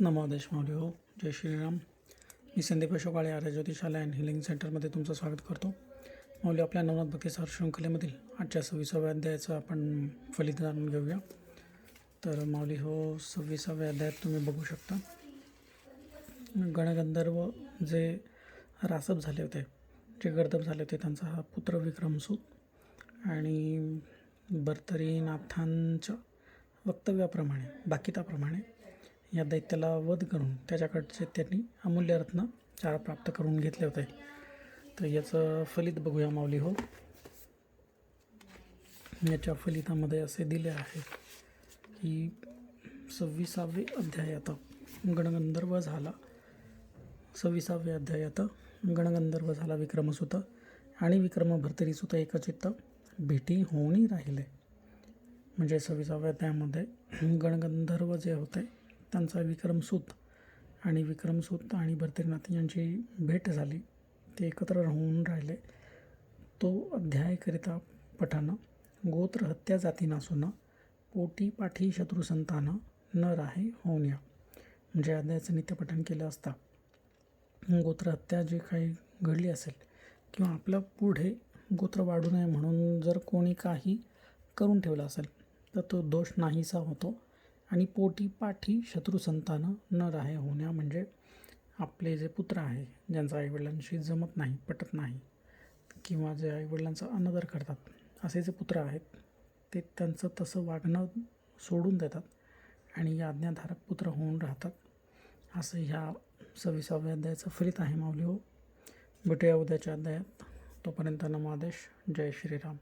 नमोदेश माऊली हो जय श्रीराम. मी संदीप अशोकाळे आर्य ज्योतिषालय अँड हिलिंग सेंटरमध्ये तुमचं स्वागत करतो. माऊली आपल्या नवनाथ भक्तीसार शृंखलेमधील आजच्या सव्वीसाव्या अध्यायाचं आपण फलित जाणून घेऊया. तर माऊली हो सव्वीसाव्या अध्यायात तुम्ही बघू शकता. गणगंधर्व जे रासप झाले होते जे गर्दप झाले होते त्यांचा हा पुत्र विक्रमसूत आणि भर्तरीनाथांच्या वक्तव्याप्रमाणे बाकीताप्रमाणे या दैत्याला वध करून त्याच्याकडचे त्यांनी अमूल्य रत्न चार प्राप्त करून घेतले होते. तर याचं फलित बघूया माऊली हो. याच्या फलितामध्ये असे दिले आहे की सव्वीसावे अध्यायात गणगंधर्व झाला. सव्वीसावे अध्याय आता गणगंधर्व झाला विक्रमसुत आणि विक्रम भरतरीसुत एकचित्त भेटी होऊनही राहिले. म्हणजे सव्वीसाव्या अध्यायामध्ये गणगंधर्व जे होते त्यांचा विक्रमसूत आणि विक्रमसूत आणि भर्तरीनाथ यांची भेट झाली. ते एकत्र राहून राहिले. तो अध्यायकरिता पठानं गोत्र हत्या जाती नासून पोटी पाठी शत्रुसंतान न राहे होण्या म्हणजे अध्यायाचं नित्यपठन केलं असता. गोत्र हत्या जे काही घडली असेल किंवा आपल्या पुढे गोत्र वाढू नये म्हणून जर कोणी काही करून ठेवलं असेल तर तो दोष नाहीसा होतो. आणि पोटी पाठी शत्रुसंतानं न राहे होण्या म्हणजे आपले जे पुत्र आहे ज्यांचा आईवडिलांशी जमत नाही पटत नाही किंवा जे आईवडिलांचा अनादर करतात असे जे पुत्र आहेत ते त्यांचं तसं वागणं सोडून देतात आणि या आज्ञाधारक पुत्र होऊन राहतात. असं ह्या सव्वीसाव्या अध्यायाचं फलित आहे माऊली हो. भेटूया उद्याच्या अध्यायात. तोपर्यंत नमादेश जय श्रीराम.